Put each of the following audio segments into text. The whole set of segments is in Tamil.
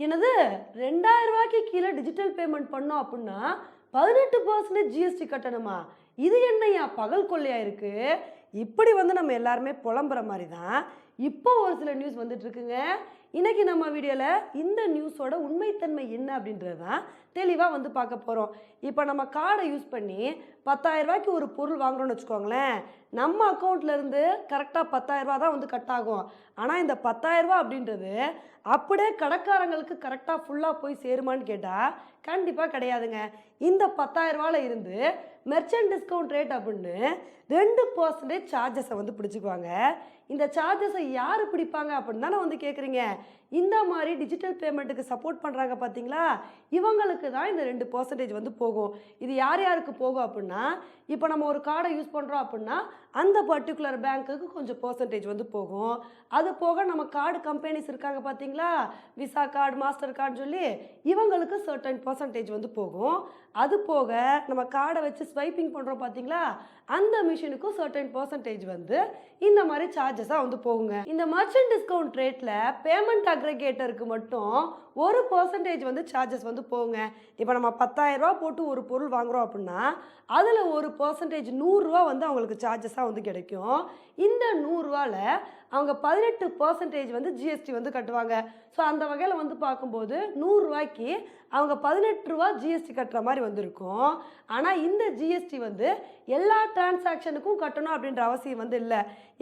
என்னது ரெண்டாயிரம் ரூபாய்க்கு கீழே டிஜிட்டல் பேமெண்ட் பண்ணோம் அப்படின்னா பதினெட்டு பர்சன்டேஜ் ஜிஎஸ்டி கட்டணுமா? இது என்னையா பகல் கொள்ளையா இருக்குது இப்படி வந்து நம்ம எல்லாருமே புலம்புற மாதிரி தான் இப்போ ஒரு சில நியூஸ் வந்துட்டு இருக்குங்க இன்னைக்கு நம்ம வீடியோவில் இந்த நியூஸோட உண்மைத்தன்மை என்ன அப்படின்றது தான் தெளிவாக வந்து பார்க்க போகிறோம் இப்போ நம்ம கார்டை யூஸ் பண்ணி பத்தாயிரரூபாய்க்கு ஒரு பொருள் வாங்குறோம்னு வச்சுக்கோங்களேன். நம்ம அக்கௌண்ட்லேருந்து கரெக்டாக பத்தாயிரரூபா தான் வந்து கட் ஆகும். ஆனால் இந்த பத்தாயிரரூபா அப்படின்றது அப்படியே கடைக்காரங்களுக்கு கரெக்டாக ஃபுல்லாக போய் சேருமான்னு கேட்டால் கண்டிப்பாக கிடையாதுங்க. இந்த பத்தாயிரம் இருந்து மெர்ச்சன்ட் டிஸ்கவுண்ட் ரேட் அப்படின்னு ரெண்டு பர்சன்டேஜ் சார்ஜஸை வந்து பிடிச்சிக்குவாங்க. இந்த சார்ஜஸை யார் பிடிப்பாங்க அப்படின்னு தானே வந்து கேட்குறீங்க இந்த மாதிரி டிஜிட்டல் பேமெண்ட்டுக்கு சப்போர்ட் பண்ணுறாங்க பார்த்தீங்களா இவங்களுக்கு தான் இந்த ரெண்டு பர்சன்டேஜ் வந்து போகும். இது யார் யாருக்கு போகும் அப்படின்னா இப்போ நம்ம ஒரு கார்டை யூஸ் பண்ணுறோம் அப்படின்னா அந்த பர்டிகுலர் பேங்க்குக்கு கொஞ்சம் பர்சன்டேஜ் வந்து போகும். அது போக நம்ம கார்டு கம்பெனிஸ் இருக்காங்க பார்த்தீங்களா விசா கார்டு மாஸ்டர் கார்டு சொல்லி இவங்களுக்கு சர்டன் பர்சன்டேஜ் வந்து போகும். அது போக நம்ம கார்டை வச்சு ஸ்வைப்பிங் பண்ணுறோம் பார்த்தீங்களா அந்த மிஷினுக்கும் சர்டன் பர்சன்டேஜ் வந்து இந்த மாதிரி சார்ஜ் சார்ஜஸாக வந்து போகுங்க. இந்த மர்ச்சன்ட் டிஸ்கவுண்ட் ரேட்டில் பேமெண்ட் அக்ரிகேட்டருக்கு மட்டும் ஒரு பர்சன்டேஜ் வந்து சார்ஜஸ் வந்து போகுங்க. இப்போ நம்ம பத்தாயிரரூபா போட்டு ஒரு பொருள் வாங்குகிறோம் அப்படின்னா அதில் ஒரு பர்சன்டேஜ் நூறுரூவா வந்து அவங்களுக்கு சார்ஜஸாக வந்து கிடைக்கும். இந்த நூறுரூவாவில் அவங்க பதினெட்டு பர்சன்டேஜ் வந்து ஜிஎஸ்டி வந்து கட்டுவாங்க. ஸோ அந்த வகையில் வந்து பார்க்கும்போது நூறுரூவாய்க்கு அவங்க பதினெட்டு ரூபா ஜிஎஸ்டி கட்டுற மாதிரி வந்திருக்கும். ஆனால் இந்த ஜிஎஸ்டி வந்து எல்லா டிரான்சாக்ஷனுக்கும் கட்டணும் அப்படின்ற அவசியம் வந்து இல்லை.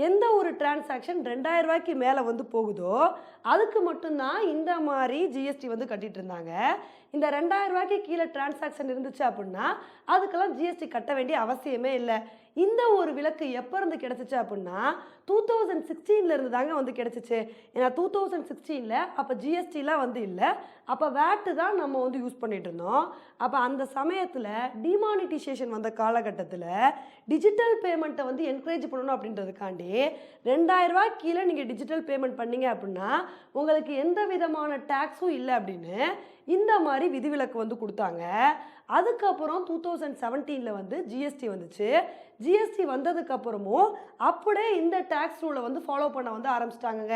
எந்த ஒரு டிரான்சாக்ஷன் ரெண்டாயிரம் ரூபாய்க்கு மேலே வந்து போகுதோ அதுக்கு மட்டும்தான் இந்த மாதிரி ஜிஎஸ்டி வந்து கட்டிகிட்டு இருந்தாங்க. இந்த ரெண்டாயிரம் ரூபாய்க்கு கீழே டிரான்சாக்ஷன் இருந்துச்சு அப்படின்னா அதுக்கெல்லாம் ஜிஎஸ்டி கட்ட வேண்டிய அவசியமே இல்லை. இந்த ஒரு விலக்கு எப்போ இருந்து கிடச்சிச்சு அப்படின்னா டூ தௌசண்ட் சிக்ஸ்டீனில் இருந்து தாங்க வந்து கிடச்சிச்சு. ஏன்னா டூ தௌசண்ட் சிக்ஸ்டீனில் அப்போ ஜிஎஸ்டிலாம் வந்து இல்லை. அப்போ வேட்டு தான் நம்ம வந்து யூஸ் பண்ணிகிட்டு இருந்தோம். அப்போ அந்த சமயத்தில் டிமானிட்டைசேஷன் வந்த காலகட்டத்தில் டிஜிட்டல் பேமெண்ட்டை வந்து என்கரேஜ் பண்ணணும் அப்படின்றதுக்காண்டி ரெண்டாயிரரூவா கீழே நீங்கள் டிஜிட்டல் பேமெண்ட் பண்ணீங்க அப்படின்னா உங்களுக்கு எந்த விதமான டேக்ஸும் இல்லை அப்படின்னு இந்த மாதிரி விதிவிலக்கு வந்து கொடுத்தாங்க. அதுக்கப்புறம் டூ தௌசண்ட் செவன்டீனில் வந்து ஜிஎஸ்டி வந்துச்சு. ஜிஎஸ்டி வந்ததுக்கப்புறமும் அப்படியே இந்த டேக்ஸ் ரூலை வந்து ஃபாலோ பண்ண வந்து ஆரம்பிச்சிட்டாங்க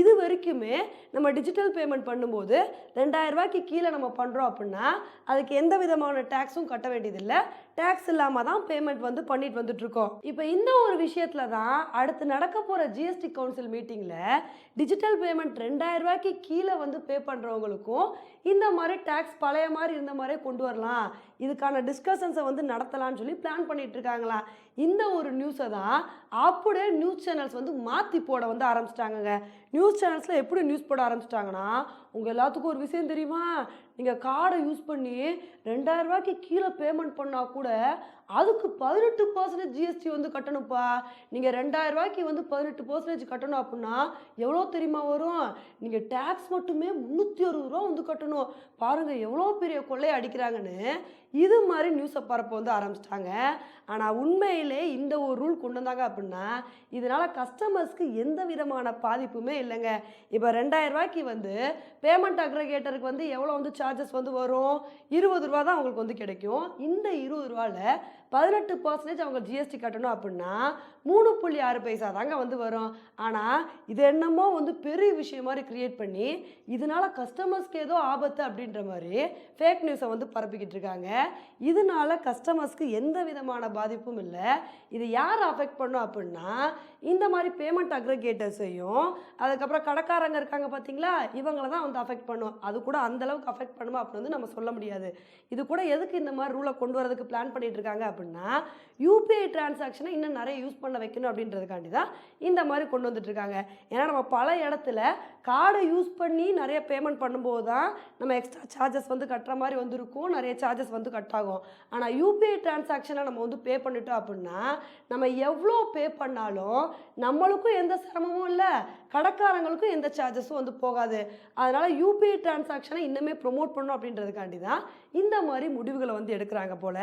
இது வரைக்குமே நம்ம டிஜிட்டல் பேமெண்ட் பண்ணும்போது ரெண்டாயிரரூபாய்க்கு கீழே நம்ம பண்ணுறோம் அப்படின்னா அதுக்கு எந்த விதமான டேக்ஸும் கட்ட வேண்டியதில்லை. டேக்ஸ் இல்லாமல் தான் பேமெண்ட் வந்து பண்ணிட்டு வந்துட்டுருக்கோம். இப்போ இந்த ஒரு விஷயத்தில் தான் அடுத்து நடக்க போகிற ஜிஎஸ்டி கவுன்சில் மீட்டிங்கில் டிஜிட்டல் பேமெண்ட் ரெண்டாயிரம் ரூபாய்க்கு கீழே வந்து பே பண்ணுறவங்களுக்கும் இந்த மாதிரி டேக்ஸ் பழைய மாதிரி இருந்த மாதிரியே கொண்டு வரலாம். இதுக்கான டிஸ்கஷன்ஸை வந்து நடத்தலாம்னு சொல்லி பிளான் பண்ணிட்டு இருக்காங்களா? இந்த ஒரு நியூஸை தான் அப்படியே நியூஸ் சேனல்ஸ் வந்து மாற்றி போட வந்து ஆரம்பிச்சிட்டாங்க நியூஸ் நியூஸ் சேனல்ஸில் எப்படி நியூஸ் போட ஆரம்பிச்சிட்டாங்கன்னா உங்கள் எல்லாத்துக்கும் ஒரு விஷயம் தெரியுமா? நீங்கள் கார்டை யூஸ் பண்ணி ரெண்டாயிரம் ரூபாய்க்கு கீழே பேமெண்ட் பண்ணால் கூட அதுக்கு பதினெட்டு பர்சன்டேஜ் ஜிஎஸ்டி வந்து கட்டணும்ப்பா. நீங்கள் ரெண்டாயிரம் ரூபாய்க்கு வந்து பதினெட்டு பர்சன்டேஜ் கட்டணும் அப்படின்னா எவ்வளோ தெரியுமா வரும்? நீங்கள் டேக்ஸ் மட்டுமே முந்நூற்றி அறுபது ரூபா வந்து கட்டணும். பாருங்கள் எவ்வளோ பெரிய கொள்ளையை அடிக்கிறாங்கன்னு. இது மாதிரி நியூஸை பரப்ப வந்து ஆரம்பிச்சிட்டாங்க. ஆனால் உண்மையிலே இந்த ஒரு ரூல் கொண்டு வந்தாங்க அப்படின்னா இதனால் கஸ்டமர்ஸ்க்கு எந்த விதமான பாதிப்புமே இல்லைங்க. இப்போ ரெண்டாயிரம் ரூபாய்க்கு வந்து பேமெண்ட் அக்ரகேட்டருக்கு வந்து எவ்வளோ வந்து சார்ஜஸ் வந்து வரும்? இருபது ரூபா தான் அவங்களுக்கு வந்து கிடைக்கும். இந்த இருபது ரூபாவில் பதினெட்டு பர்சன்டேஜ் அவங்க ஜிஎஸ்டி கட்டணும் அப்படின்னா மூணு புள்ளி ஆறு பைசா தாங்க வந்து வரும். ஆனால் இது என்னமோ வந்து பெரிய விஷயம் மாதிரி கிரியேட் பண்ணி இதனால கஸ்டமர்ஸ்க்கு ஏதோ ஆபத்து அப்படின்ற மாதிரி ஃபேக் நியூஸை வந்து பரப்பிக்கிட்டு இருக்காங்க. இதனால கஸ்டமர்ஸ்க்கு எந்த விதமான பாதிப்பும் இல்லை. இது யார் அஃபெக்ட் பண்ணும் அப்படின்னா இந்த மாதிரி பேமெண்ட் அக்ரிகேட்டர்ஸையும் அதுக்கப்புறம் கடைக்காரங்க இருக்காங்க பார்த்தீங்களா இவங்கள தான் வந்து அஃபெக்ட் பண்ணும். அது கூட அந்த அளவுக்கு அஃபெக்ட் பண்ணுமா அப்படின்னு வந்து நம்ம சொல்ல முடியாது. இது கூட எதுக்கு இந்த மாதிரி ரூலை கொண்டு வரதுக்கு பிளான் பண்ணிட்டு இருக்காங்க? அப்படின்னா யூபிஐ டிரான்சாக்ஷனை இன்னும் நிறைய யூஸ் பண்ண வைக்கணும் அப்படின்றதுக்காண்டி தான் இந்த மாதிரி கொண்டு வந்துட்டுருக்காங்க ஏன்னா நம்ம பல இடத்துல கார்டை யூஸ் பண்ணி நிறைய பேமெண்ட் பண்ணும்போது தான் நம்ம எக்ஸ்ட்ரா சார்ஜஸ் வந்து கட்டுற மாதிரி வந்திருக்கும். நிறைய சார்ஜஸ் வந்து கட் ஆகும். ஆனால் யூபிஐ டிரான்சாக்ஷனை நம்ம வந்து பே பண்ணிட்டோம் அப்படின்னா நம்ம எவ்வளோ பே பண்ணாலும் நம்மளுக்கும் எந்த சிரமமும் இல்லை. கடைக்காரங்களுக்கும் எந்த சார்ஜஸும் வந்து போகாது. அதனால் யூபிஐ டிரான்சாக்ஷனை இன்னுமே ப்ரொமோட் பண்ணணும் அப்படின்றதுக்காண்டி தான் இந்த மாதிரி முடிவுகளை வந்து எடுக்கிறாங்க போல்.